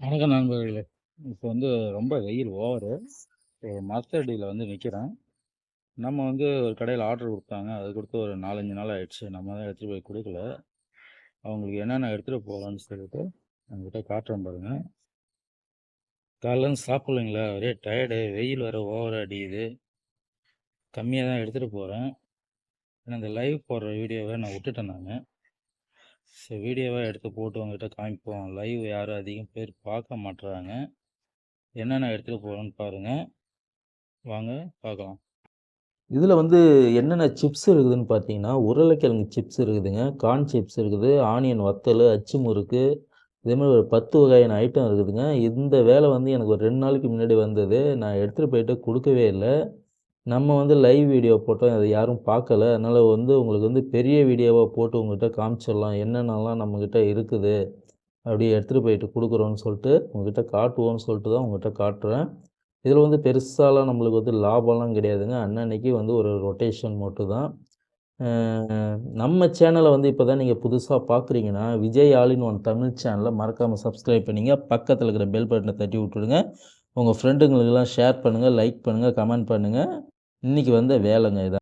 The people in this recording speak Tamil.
வணக்கம் நண்பர்களே. இப்போ வந்து ரொம்ப வெயில் ஓவரு. மாஸ்டர் மரத்தடியில் வந்து நிற்கிறேன் நம்ம வந்து ஒரு கடையில் ஆர்டர் கொடுத்தாங்க. அது கொடுத்து ஒரு நாலஞ்சு நாள் ஆயிடுச்சு. நம்ம தான் எடுத்துகிட்டு போய் கொடுக்கல. அவங்களுக்கு என்னென்ன எடுத்துகிட்டு போகலான்னு சொல்லிட்டு நம்மகிட்ட காட்டுறேன் பாருங்க. காலையில் சாப்பிட்லைங்களா? ஒரே டயர்டு வெயில் வர ஓவர் அடியுது கம்மியாக தான் எடுத்துகிட்டு போகிறேன் ஏன்னா இந்த லைவ் போடுற வீடியோவை நான் விட்டுட்டேன் நான். சரி வீடியோவாக எடுத்து போட்டு உங்ககிட்ட காமிப்போம். லைவ் யாரும் அதிகம் பேர் பார்க்க மாட்டுறாங்க என்னென்ன எடுத்துகிட்டு போகிறோன்னு பாருங்கள் வாங்க பார்க்கலாம். இதில் வந்து என்னென்ன சிப்ஸ் இருக்குதுன்னு பார்த்தீங்கன்னா உருளைக்கிழங்கு சிப்ஸ் இருக்குதுங்க. கார்ன் சிப்ஸ் இருக்குது ஆனியன் வத்தல் அச்சு முறுக்கு இதேமாதிரி ஒரு பத்து வகையான ஐட்டம் இருக்குதுங்க. இந்த வேலை வந்து எனக்கு ஒரு ரெண்டு நாளைக்கு முன்னாடி வந்தது. நான் எடுத்துகிட்டு போயிட்டு கொடுக்கவே இல்லை. நம்ம வந்து லைவ் வீடியோ போட்டோம். அதை யாரும் பார்க்கல. அதனால் வந்து உங்களுக்கு வந்து பெரிய வீடியோவாக போட்டு உங்கள்கிட்ட காமிச்சிடலாம். என்னென்னலாம் நம்மக்கிட்ட இருக்குது? அப்படியே எடுத்துகிட்டு போயிட்டு கொடுக்குறோன்னு சொல்லிட்டு உங்கள்கிட்ட காட்டுவோன்னு சொல்லிட்டு தான் உங்கள்கிட்ட காட்டுறேன். இதில் வந்து பெருசாலாம் நம்மளுக்கு வந்து லாபம்லாம் கிடையாதுங்க. அன்னன்னைக்கு வந்து ஒரு ரொட்டேஷன் மட்டும் தான். நம்ம சேனலை வந்து இப்போ தான் நீங்கள் புதுசாக பார்க்குறீங்கன்னா விஜய் ஆலின் ஒன் தமிழ் சேனலை மறக்காமல் சப்ஸ்கிரைப் பண்ணிங்க. பக்கத்தில் இருக்கிற பெல் பட்டனை தட்டி விட்டுடுங்க. உங்கள் ஃப்ரெண்டுங்களுக்கெல்லாம் ஷேர் பண்ணுங்கள் லைக் பண்ணுங்கள் கமெண்ட் பண்ணுங்கள் இன்றைக்கி வந்த வேலைங்க இதான்.